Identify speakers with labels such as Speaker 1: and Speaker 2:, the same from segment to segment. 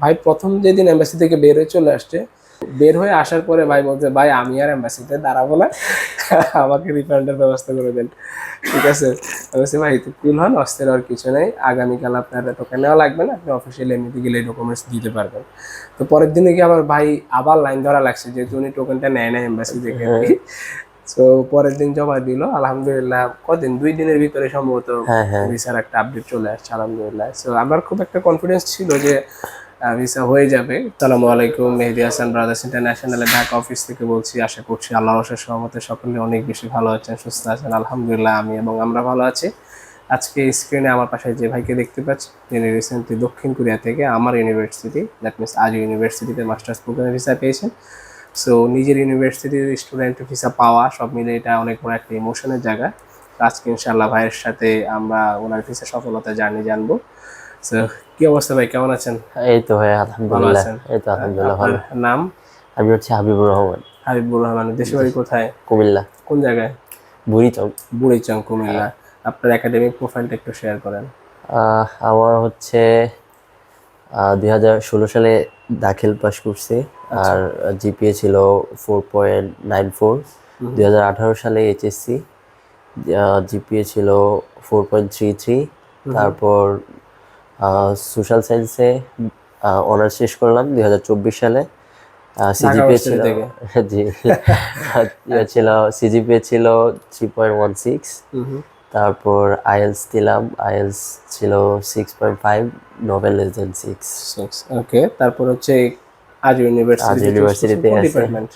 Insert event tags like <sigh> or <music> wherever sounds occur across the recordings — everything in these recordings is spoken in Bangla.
Speaker 1: ভাই প্রথম যেদিন এম্বাসি থেকে বের হয়ে চলে আসছে বের হয়ে আসার পরে ভাই বলছে ভাই আমি আর এম্বাসিতে দাঁড়াবো না। আমাকে রিফান্ডের ব্যবস্থা করে দেন। ঠিক আছে? বলছি ভাই তো কুল হন অস্থির আর কিছু নেই। আগামীকাল আপনার টোকেন নেওয়া লাগবে না। আপনি অফিসিয়ালি এমনিতে গেলে ডকুমেন্টস দিতে পারবেন। তো পরের দিনে কি আবার ভাই আবার লাইন ধরা লাগছে যেহেতু উনি টোকেনটা নেয় না এম্বাসি থেকে। তো পরের দিন জমা দিল। আলহামদুলিল্লাহ কদিন? দুই দিনের ভিতরে সম্ভবত
Speaker 2: হ্যাঁ হ্যাঁ।
Speaker 1: ভিসার একটা আপডেট চলে আসছে আলহামদুলিল্লাহ। তো আমার খুব একটা কনফিডেন্স ছিল যে ভিসা হয়ে যাবে। সালামু আলাইকুম, মেহেদি হাসান ব্রাদার্স ইন্টারন্যাশনালের ঢাকা অফিস থেকে বলছি, আশা করছি আল্লাহ রসের সহমতে সকলে অনেক বেশি ভালো আছেন, সুস্থ আছেন। আলহামদুলিল্লাহ, আমি এবং আমরা ভালো আছি। আজকে স্ক্রিনে আমার পাশে যে ভাইকে দেখতে পাচ্ছি, তিনি রিসেন্টলি দক্ষিণ কোরিয়া থেকে আমার ইউনিভার্সিটি দ্যাট মিনস আজ ইউনিভার্সিটিতে মাস্টার্স প্রোগ্রামে ভিসা পেয়েছেন। সো নিজের ইউনিভার্সিটির স্টুডেন্ট ভিসা পাওয়া, সব মিলে এটা অনেক বড় একটা ইমোশনের জায়গা। আজকে ইনশাল্লাহ ভাইয়ের সাথে আমরা ওনার ভিসা সফলতা জার্নি জানব। সো কি অবস্থা ভাই? কেমন আছেন?
Speaker 2: এই তো ভাই আলহামদুলিল্লাহ। এই তো আলহামদুলিল্লাহ ভালো।
Speaker 1: নাম?
Speaker 2: আমি হচ্ছে হাবিবুর রহমান।
Speaker 1: হাবিবুর রহমান দেশের বাড়ি কোথায়?
Speaker 2: কুমিল্লা।
Speaker 1: কোন জায়গায়?
Speaker 2: বুড়িচং।
Speaker 1: বুড়িচং কুমিল্লা। আপনার একাডেমিক প্রোফাইলটা একটু শেয়ার করেন।
Speaker 2: আমার হচ্ছে দুই হাজার ষোলো সালে দাখিল পাশ করছি। আর জিপিএ ছিল ফোর পয়েন্ট নাইন ফোর দুই হাজার আঠারো সালে এইচএসসি জিপিএ ছিল ফোর পয়েন্ট থ্রি থ্রি তারপর সোশ্যাল সায়েন্সে অনার্স শেষ করলাম দুই হাজার চব্বিশ সালে। সিজিপিএ ছিল <laughs> জি। ইয়ে ছিল সিজিপিএ ছিল থ্রি পয়েন্ট ওয়ান সিক্স তারপর আইএলস দিলাম। আইএলস ছিল six point five noble less than six
Speaker 1: okay তারপর হচ্ছে আজ ইউনিভার্সিটি
Speaker 2: আজ ইউনিভার্সিটিতে
Speaker 1: department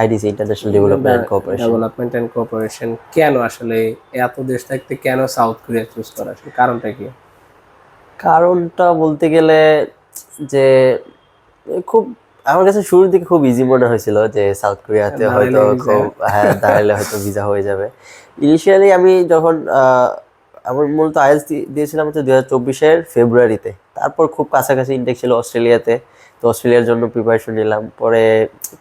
Speaker 2: IDC international development cooperation
Speaker 1: development and cooperation কেন আসলে এত দেশ থাকতে কেন সাউথ কোরিয়া চুজ করা? কারণটা কি?
Speaker 2: কারণটা বলতে গেলে যে খুব আমার কাছে শুরুর দিকে খুব ইজি মনে হয়েছিল যে সাউথ কোরিয়াতে হয়তো খুব হ্যাঁ দাঁড়ালে হয়তো ভিসা হয়ে যাবে। ইনিশিয়ালি আমি যখন আমার মূলত আইএলস দিয়েছিলাম হচ্ছে দুই হাজার চব্বিশের ফেব্রুয়ারিতে তারপর খুব কাছাকাছি ইনটেক ছিল অস্ট্রেলিয়াতে তো অস্ট্রেলিয়ার জন্য প্রিপারেশন নিলাম। পরে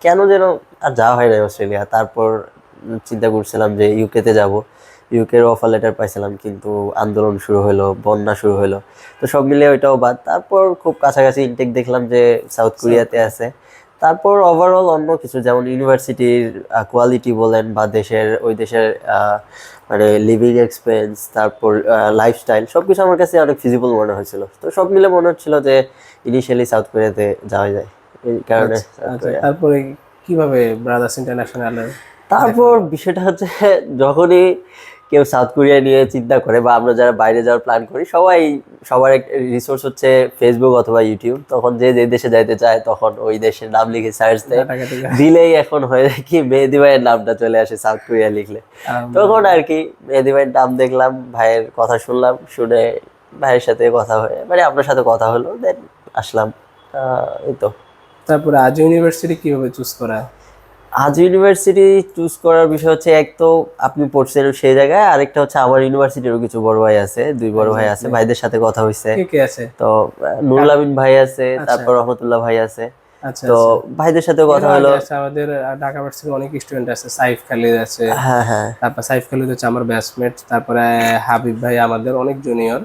Speaker 2: কেন যেন আর যাওয়া হয় নাই অস্ট্রেলিয়া তারপর চিন্তা করছিলাম যে ইউকেতে যাব। ইউকের অফার লেটার পাইছিলাম কিন্তু আন্দোলন শুরু হলো বন্যা শুরু হলো তো সব মিলিয়ে ওইটাও বাদ। তারপর খুব কাছাকাছি ইনটেক দেখলাম যে সাউথ কোরিয়াতে আছে। তারপর ওভারঅল অন্য কিছু যেমন ইউনিভার্সিটির কোয়ালিটি বলেন বা দেশের ওই দেশের মানে লিভিং এক্সপেন্স তারপর লাইফস্টাইল সব কিছু আমার কাছে অনেক ফিজিবল মনে হয়েছিল। তো সব মিলে মনে হচ্ছিল যে ইনিশিয়ালি সাউথ কোরিয়াতে যাওয়া যায়। এই কারণে
Speaker 1: আচ্ছা
Speaker 2: Korea।
Speaker 1: তারপরে কীভাবে ব্রাদার্স ইন্টারন্যাশনালের
Speaker 2: তারপর বিষয়টা হচ্ছে যখনই কেউ সাউথ কোরিয়া নিয়ে চিন্তা করে বা আমরা যারা বাইরে যাওয়ার প্ল্যান করি সবাই সবার রিসোর্স হচ্ছে ফেসবুক অথবা ইউটিউব তখন যে যে দেশে যাইতে চায় তখন ওই দেশের নাম লিখে সার্চ দেয়। দিলেই এখন হয়ে যায় কি মেহেদি ভাইয়ের নামটা চলে আসে সাউথ কোরিয়া লিখলে। তখন আর কি মেহেদি ভাইয়ের নাম দেখলাম ভাইয়ের কথা শুনলাম শুনে ভাইয়ের সাথে কথা হয়ে মানে আপনার সাথে কথা হলো দেন আসলাম। এই তো।
Speaker 1: তারপরে আজ ইউনিভার্সিটি কীভাবে চুজ করা?
Speaker 2: আজ ইউনিভার্সিটি চুজ করার বিষয় হচ্ছে এক তো আপনি পড়ছেন সেই জায়গায় আরেকটা হচ্ছে আমার ইউনিভার্সিটিরও কিছু বড় ভাই আছে দুই বড় ভাই আছে ভাইদের সাথে কথা হয়েছে তো নুরুল আমিন ভাই আছে তারপর রহমতুল্লাহ ভাই আছে।
Speaker 1: আচ্ছা
Speaker 2: তো ভাইদের সাথে কথা হলো।
Speaker 1: আমাদের ঢাকা ভার্সিটির অনেক স্টুডেন্ট আছে সাইফ খালিদ আছে।
Speaker 2: হ্যাঁ হ্যাঁ।
Speaker 1: তারপর সাইফ খালিদ হচ্ছে আমার ব্যাচমেট তারপরে হাবিব ভাই আমাদের অনেক জুনিয়র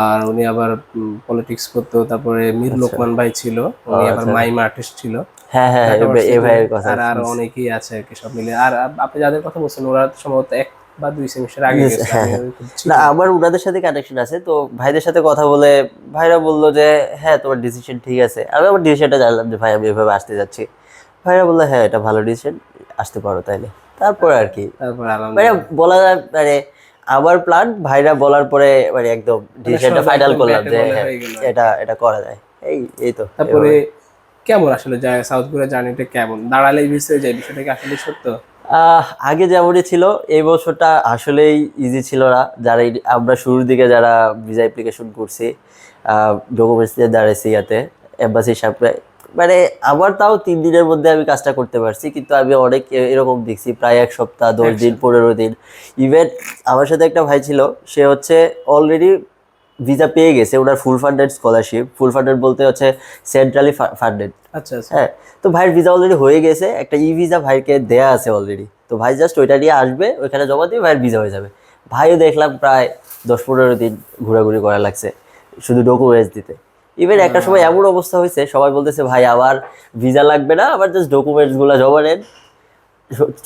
Speaker 1: আর উনি আবার পলিটিক্স করতো তারপরে মীর
Speaker 2: আচ্ছা।
Speaker 1: লোকমান ভাই ছিল উনি আবার মাইম আর্টিস্ট ছিল।
Speaker 2: হ্যাঁ হ্যাঁ ভাইয়ের কথা
Speaker 1: আর আরও অনেকেই আছে আর কি সব মিলে আর আপনি যাদের কথা বলছেন ওরা সম্ভবত এক বা দুই সেমিস্টার আগে
Speaker 2: হ্যাঁ, হ্যাঁ। না আমার ওনাদের সাথে কানেকশন আছে তো ভাইদের সাথে কথা বলে ভাইরা বলল যে হ্যাঁ তোমার ডিসিশন ঠিক আছে। আমি আমার ডিসিশনটা জানলাম যে ভাই আমি এভাবে আসতে যাচ্ছি। ভাইরা বলল হ্যাঁ এটা ভালো ডিসিশন আসতে পারো তাইলে। তারপর আর কি।
Speaker 1: তারপর
Speaker 2: মানে বলা যায় মানে আমার প্ল্যান ভাইরা বলার পরে মানে একদম ডিসিশনটা ফাইনাল করলাম যে হ্যাঁ। এটা এটা করা যায়। এই এই তো
Speaker 1: তারপরে কেমন আসলে যায় সাউথ কোরিয়া জার্নিটা কেমন? দাঁড়ালেই হয়ে যায় বিষয়টা কি আসলে সত্য?
Speaker 2: আগে যেমনই ছিল এই বছরটা আসলেই ইজি ছিল না। যারা আমরা শুরুর দিকে যারা ভিসা অ্যাপ্লিকেশন করছি ডকুমেন্টস দিয়ে দাঁড়াইছি ইয়াতে এম্বাসির সামনে মানে আমার তাও তিন দিনের মধ্যে আমি কাজটা করতে পারছি কিন্তু আমি অনেক এরকম দেখছি প্রায় এক সপ্তাহ দশ দিন পনেরো দিন। ইভেন আমার সাথে একটা ভাই ছিল সে হচ্ছে অলরেডি ভিসা পেয়ে গেছে ওনার full funded scholarship full funded বলতে হচ্ছে সেন্ট্রালি ফান্ডেড
Speaker 1: আচ্ছা আচ্ছা।
Speaker 2: হ্যাঁ তো ভাইয়ের ভিসা অলরেডি হয়ে গেছে একটা ই ভিসা ভাইকে দেয়া আছে অলরেডি তো ভাই জাস্ট ওইটা নিয়ে আসবে ওইখানে জমা দিয়ে ভাইয়ের ভিসা হয়ে যাবে। ভাইও দেখলাম প্রায় দশ পনেরো দিন ঘোরাঘুরি করা লাগছে শুধু ডকুমেন্টস দিতে। ইভেন একটা সময় এমন অবস্থা হয়েছে সবাই বলতেছে ভাই আবার ভিসা লাগবে না আবার জাস্ট ডকুমেন্টসগুলো জমা নেন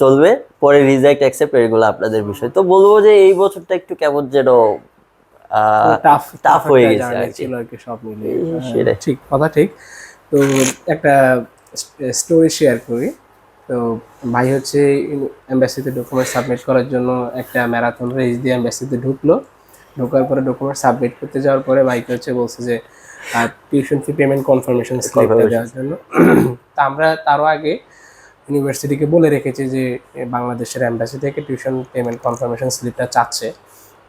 Speaker 2: চলবে পরে রিজেক্ট অ্যাকসেপ্ট এগুলো আপনাদের বিষয়। তো বলব যে এই বছরটা একটু কেমন যেন আহ,
Speaker 1: টাফ
Speaker 2: tough হয়ে গেছে আর কি।
Speaker 1: ছিল আর কি সব মিলে ঠিক কথা ঠিক। তো একটা স্টোরি শেয়ার করি। তো ভাই হচ্ছে এম্বাসিতে ডকুমেন্ট সাবমিট করার জন্য একটা ম্যারাথন রেস দিয়ে এম্বাসিতে ঢুকলো। ঢোকার পরে ডকুমেন্ট সাবমিট করতে যাওয়ার পরে ভাইকে হচ্ছে বলছে যে টিউশন ফি পেমেন্ট কনফার্মেশন স্লিপটা দেওয়ার জন্য। তা আমরা তারও আগে ইউনিভার্সিটিকে বলে রেখেছি যে বাংলাদেশের অ্যাম্বাসি থেকে টিউশন পেমেন্ট কনফার্মেশন স্লিপটা চাচ্ছে।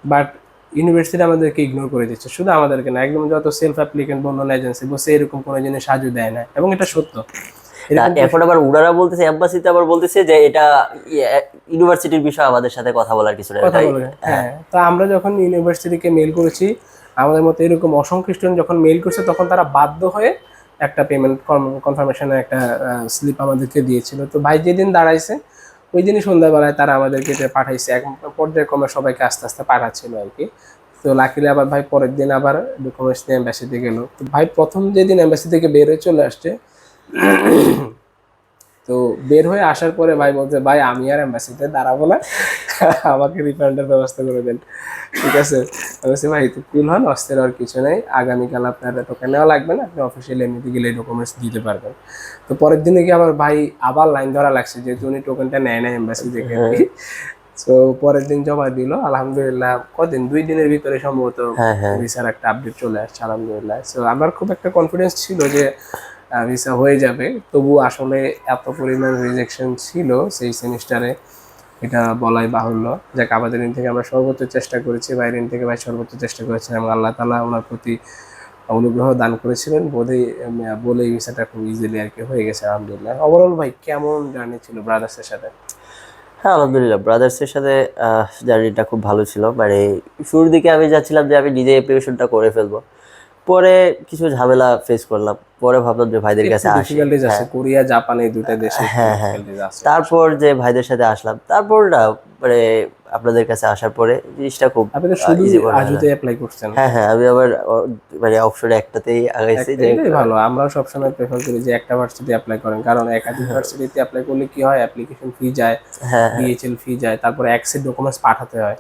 Speaker 1: বাট ইউনিভার্সিটি আমাদেরকে ইগনোর করে দিচ্ছে। শুধু আমাদেরকে না একদম যত সেলফ অ্যাপ্লিকেন্ট বন্ধন এজেন্সি বসে এরকম কোনো জিনিস সাহায্য দেয় না। এবং এটা সত্য।
Speaker 2: আর এখন আবার উনারা বলতেছে এম্বাসিতে আবার বলতেছে যে এটা ইউনিভার্সিটির বিষয়ে আমাদের সাথে কথা বলার কিছু
Speaker 1: বলে হ্যাঁ। তো আমরা যখন ইউনিভার্সিটিকে মেল করেছি আমাদের মতো এরকম অসংখ্য স্টুডেন্ট যখন মেল করছে তখন তারা বাধ্য হয়ে একটা পেমেন্ট কনফার্মেশনের একটা স্লিপ আমাদেরকে দিয়েছিল। তো ভাই যেদিন দাঁড়াইছে ওই দিনই সন্ধ্যাবেলায় তারা আমাদেরকে এটা পাঠাইছে। এক পর্যায়ক্রমে সবাইকে আস্তে আস্তে পাঠাচ্ছিল আর কি। তো লাকিলে আবার ভাই পরের দিন আবার ডকুমেন্টস নিয়ে অ্যাম্বাসিতে গেল। তো ভাই প্রথম যেদিন অ্যাম্বাসি থেকে বের হয়ে চলে আসছে তো বের হয়ে আসার পরে ভাই বলছে ভাই আমি আর এম্বাসিতে দাঁড়াবো না। আমাকে রিফান্ডের ব্যবস্থা করে দেন। ঠিক আছে? বলছি ভাই তো কুল হন অস্থির আর কিছু নেই। আগামীকাল আপনার টোকেন নেওয়া লাগবে না। আপনি অফিসিয়ালি এমনিতে গেলে ডকুমেন্টস দিতে পারবেন। তো পরের দিনে কি আবার ভাই আবার লাইন ধরা লাগছে যেহেতু উনি টোকেনটা নেয় না এম্বাসি থেকে। তো পরের দিন জমা দিল। আলহামদুলিল্লাহ কদিন? দুই দিনের ভিতরে সম্ভবত
Speaker 2: হ্যাঁ হ্যাঁ।
Speaker 1: ভিসার একটা আপডেট চলে আসছে আলহামদুলিল্লাহ। সো আমার খুব একটা কনফিডেন্স ছিল যে ভিসা হয়ে যাবে। তবু আসলে এত পরিমাণ রিজেকশন ছিল সেই সেমিস্টারে এটা বলাই বাহুল্য। যাক আমাদের দিন থেকে আমরা সর্বোচ্চ চেষ্টা করেছি বাইরের দিন থেকে ভাই সর্বোচ্চ চেষ্টা করেছিলাম এবং আল্লাহ তালা ওনার প্রতি অনুগ্রহ দান করেছিলেন। উম, বলে ভিসাটা খুব ইজিলি আর কি হয়ে গেছে আলহামদুলিল্লাহ। ওভারঅল ভাই কেমন জার্নি ছিল ব্রাদার্সের সাথে?
Speaker 2: হ্যাঁ আলহামদুলিল্লাহ ব্রাদার্সের সাথে জার্নিটা খুব ভালো ছিল। মানে শুরুর দিকে আমি যাচ্ছিলাম যে আমি নিজে অ্যাপ্লিকেশনটা করে ফেলব। পরে কিছু ঝামেলা ফেস করলাম। পরে ভাবলাম যে ভাইদের কাছে আসি।
Speaker 1: কোরিয়া জাপান এই দুইটা দেশে
Speaker 2: হ্যাঁ, হ্যাঁ। তারপর যে ভাইদের সাথে আসলাম তারপর না মানে আপনাদের কাছে আসার পরে জিনিসটা খুব হয় না।
Speaker 1: আজুতে অ্যাপ্লাই করছেন।
Speaker 2: হ্যাঁ হ্যাঁ আমি আবার মানে অপশনে একটাতেই আগাইছি যে
Speaker 1: ভালো। আমরাও সবসময় প্রেফার করি যে একটা ভার্সিটি অ্যাপ্লাই করেন। কারণ একাধিক ভার্সিটিতে অ্যাপ্লাই করলে কি হয়? অ্যাপ্লিকেশন ফি যায়
Speaker 2: হ্যাঁ
Speaker 1: ডিএইচএল ফি যায় তারপরে অ্যাক্সের ডকুমেন্টস পাঠাতে হয়।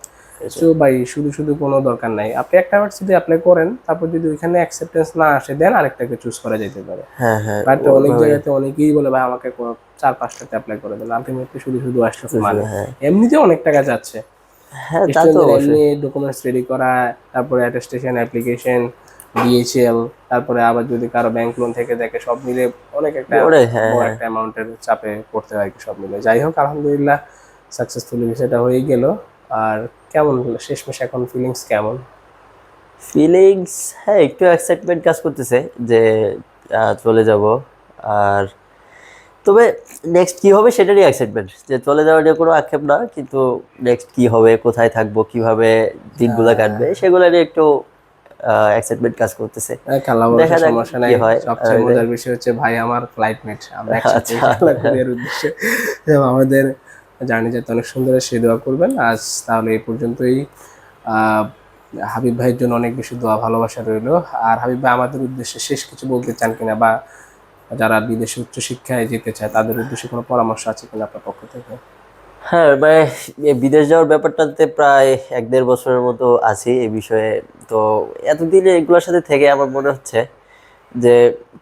Speaker 1: তো ভাই শুধু শুধু কোনো দরকার নাই। আপনি একটা ভার্সিটি অ্যাপ্লাই করেন তারপর যদি ওইখানে অ্যাকসেপ্টেন্স না আসে দেন আরেকটাকে চুজ করা যেতে পারে।
Speaker 2: হ্যাঁ হ্যাঁ
Speaker 1: বাট অনেক জায়গাতে অনেকেই বলে ভাই আমাকে চার পাঁচটাতে অ্যাপ্লাই করে দেন। আলটিমেটলি শুধু শুধু আসতে মানে
Speaker 2: হ্যাঁ।
Speaker 1: এমনিতেও অনেক টাকা যাচ্ছে।
Speaker 2: হ্যাঁ তা তো
Speaker 1: এমনি ডকুমেন্টস রেডি করা তারপরে অ্যাটেস্টেশন অ্যাপ্লিকেশন ডিএইচএল তারপরে আবার যদি কারও ব্যাংক লোন থেকে দেখে সব মিলে অনেক একটা
Speaker 2: হ্যাঁ
Speaker 1: বড় একটা অ্যামাউন্টের চাপে পড়তে হয় কি সব মিলে। যাই হোক আলহামদুলিল্লাহ সাকসেসফুলি বিষয়টা হয়ে গেল। আর কেমন হলো? শেষমেশ এখন ফিলিংস কেমন?
Speaker 2: ফিলিংস হ্যাঁ একটু এক্সাইটমেন্ট কাজ করতেছে যে চলে যাব। আর তবে নেক্সট কি হবে সেটারই এক্সাইটমেন্ট যে চলে যাওয়ার নিয়ে কোনো আক্ষেপ না কিন্তু নেক্সট কি হবে কোথায় থাকব কীভাবে দিনগুলো কাটবে সেগুলো নিয়ে একটু এক্সাইটমেন্ট কাজ করতেছে।
Speaker 1: খেলা
Speaker 2: দেখা যাক
Speaker 1: সমস্যা নাই।
Speaker 2: হয়।
Speaker 1: সবচেয়ে মজার বিষয় হচ্ছে ভাই আমার ফ্লাইট মেট আমরা একসাথে
Speaker 2: আচ্ছা।
Speaker 1: উদ্দেশ্যে। আমাদের জার্নি যাতে অনেক সুন্দর সে দোয়া করবেন। আজ তাহলে এই পর্যন্তই। হাবিব ভাইয়ের জন্য অনেক বেশি দোয়া, ভালোবাসা রইল। আর হাবিব ভাই, আমাদের উদ্দেশ্যে শেষ কিছু বলতে চান কিনা বা যারা বিদেশে উচ্চশিক্ষায় যেতে চায়, তাদের উদ্দেশ্যে কোনো পরামর্শ আছে কিনা আপনার পক্ষ থেকে?
Speaker 2: হ্যাঁ মানে বিদেশ যাওয়ার ব্যাপারটাতে প্রায় এক দেড় বছরের মতো আছি এই বিষয়ে। তো এতদিনে এগুলোর সাথে থেকে আমার মনে হচ্ছে যে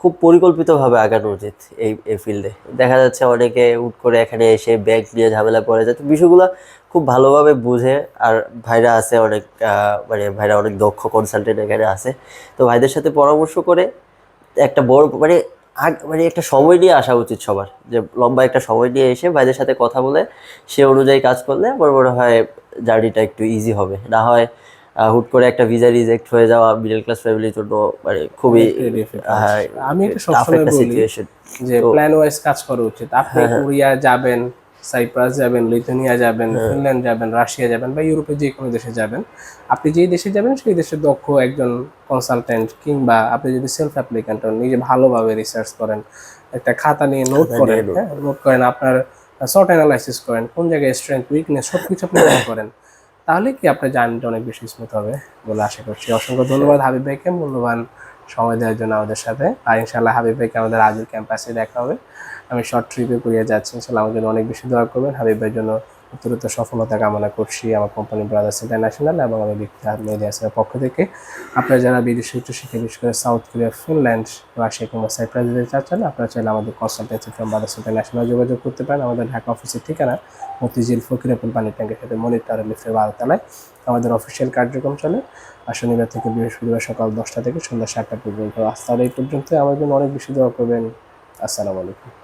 Speaker 2: খুব পরিকল্পিতভাবে আগানো উচিত এই এই ফিল্ডে দেখা যাচ্ছে অনেকে উঠ করে এখানে এসে ব্যাগ নিয়ে ঝামেলা পড়ে যায় তো বিষয়গুলো খুব ভালোভাবে বুঝে। আর ভাইরা আছে অনেক মানে ভাইরা অনেক দক্ষ কনসালটেন্ট এখানে আছে। তো ভাইদের সাথে পরামর্শ করে একটা বড় মানে আগ- মানে একটা সময় নিয়ে আসা উচিত সবার। যে লম্বা একটা সময় নিয়ে এসে ভাইদের সাথে কথা বলে সে অনুযায়ী কাজ করলে আমার মনে হয় জার্নিটা একটু ইজি হবে। না হয় হুট করে একটা ভিসা রিজেক্ট হয়ে যাওয়া মিডল ক্লাস ফ্যামিলির জন্য মানে খুবই। হ্যাঁ,
Speaker 1: আমি এটা সবসময় বলি যে প্ল্যান ওয়াইজ কাজ করা উচিত। আপনি কোরিয়া যাবেন সাইপ্রাস যাবেন লিথুনিয়া যাবেন ফিনল্যান্ড যাবেন রাশিয়া যাবেন বা ইউরোপের যে কোনো দেশে যাবেন আপনি যেই দেশে যাবেন সেই দেশে দক্ষ একজন কনসালটেন্ট কিংবা আপনি যদি সেলফ অ্যাপ্লিকেন্ট হন নিজে ভালোভাবে রিসার্চ করেন একটা খাতা নিয়ে নোট করেন হ্যাঁ নোট করেন আপনার শর্ট অ্যানালাইসিস করেন কোন জায়গায় স্ট্রেংথ উইকনেস সব কিছু আপনি করেন। তাহলে কি আপনার জার্নিটা অনেক বেশি স্মুথ হবে বলে আশা করছি। অসংখ্য ধন্যবাদ হাবিব ভাইকে মূল্যবান সময় দেওয়ার জন্য আমাদের সাথে। আর ইনশাল্লাহ হাবিব ভাইকে আমাদের আজুর ক্যাম্পাসে দেখা হবে। আমি শর্ট ট্রিপে করিয়ে যাচ্ছি। ইনশাল্লাহ আমার জন্য অনেক বেশি দোয়া করবেন। হাবিব ভাইয়ের জন্য উত্তরোত্তর সফলতা কামনা করছি আমার কোম্পানি ব্রাদার্স ইন্টারন্যাশনাল এবং আমি ব্যক্তি মেডিয়া পক্ষ থেকে। আপনারা যারা বিদেশে উচ্চশিক্ষা বিশেষ করে সাউথ কোরিয়া ফিনল্যান্ড রাশিয়া কিংবা সাইপ্রাস যেতে চাচ্ছেন আপনারা চাইলে আমাদের কনসালটেন্সি ফ্রম ব্রাদার্স ইন্টারন্যাশনাল যোগাযোগ করতে পারেন। আমাদের ঢাকা অফিসের ঠিকানা মতিঝিল ফকিরাপুল পানি ট্যাঙ্কের সাথে মনিটর লিফে বারোতলায়। আমাদের অফিসিয়াল কার্যক্রম চলে। আর শনিবার থেকে বৃহস্পতিবার সকাল দশটা থেকে সন্ধ্যা সাতটা পর্যন্ত। আজ তাহলে এই পর্যন্ত আমার জন্য অনেক বেশি দোয়া করবেন। আসসালামু আলাইকুম।